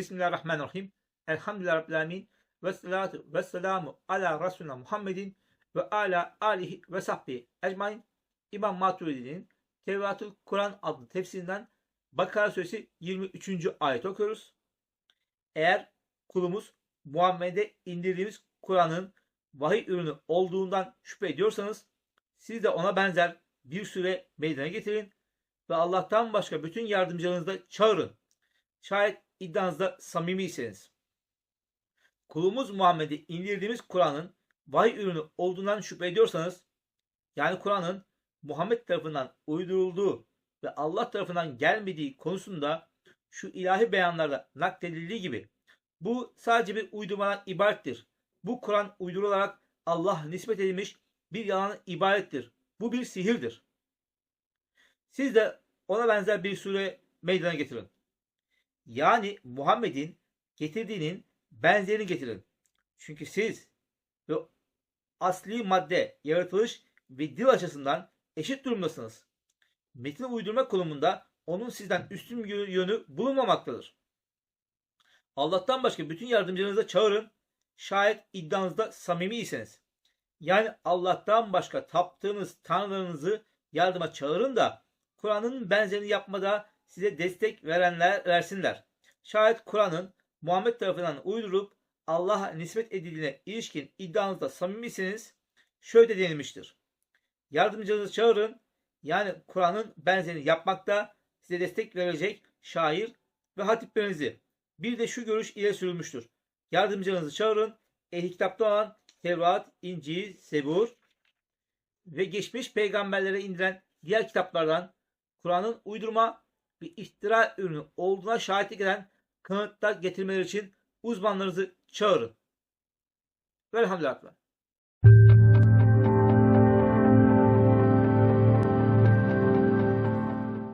Bismillahirrahmanirrahim. Elhamdülillahi Rabbil Alemin. Ve salatu ve selamu ala Resulina Muhammedin ve ala alihi ve sahbihi ecmain. İmam Maturidi'nin Tevratül Kur'an adlı tefsirinden Bakara suresi 23. ayet okuyoruz. Eğer kulumuz Muhammed'e indirdiğimiz Kur'an'ın vahiy ürünü olduğundan şüphe ediyorsanız siz de ona benzer bir süre meydana getirin ve Allah'tan başka bütün yardımcılarınızı da çağırın. Şayet iddianızda samimiyseniz. Kulumuz Muhammed'e indirdiğimiz Kur'an'ın vahiy ürünü olduğundan şüphe ediyorsanız yani Kur'an'ın Muhammed tarafından uydurulduğu ve Allah tarafından gelmediği konusunda şu ilahi beyanlarda nakledildiği gibi bu sadece bir uydurmadan ibarettir. Bu Kur'an uydurularak Allah nispet edilmiş bir yalan ibarettir. Bu bir sihirdir. Siz de ona benzer bir sure meydana getirin. Yani Muhammed'in getirdiğinin benzerini getirin. Çünkü siz ve asli madde, yaratılış ve dil açısından eşit durumdasınız. Metin uydurma konumunda onun sizden üstün yönü bulunmamaktadır. Allah'tan başka bütün yardımcılarınıza çağırın. Şayet iddianızda samimiyseniz. Yani Allah'tan başka taptığınız tanrılarınızı yardıma çağırın da Kur'an'ın benzerini yapmada size destek verenler versinler. Şayet Kur'an'ın Muhammed tarafından uydurup Allah'a nispet edildiğine ilişkin iddianızda samimisiniz şöyle denilmiştir. Yardımcınızı çağırın yani Kur'an'ın benzerini yapmakta size destek verecek şair ve hatiplerinizi. Bir de şu görüş ile sürülmüştür. Yardımcınızı çağırın. Ehli kitapta olan Tevrat, İncil, Sebur ve geçmiş peygamberlere indiren diğer kitaplardan Kur'an'ın uydurma bir iftira ürünü olduğuna şahitlik eden kanıtlar getirmeleri için uzmanlarınızı çağırın. Velhamdülillah.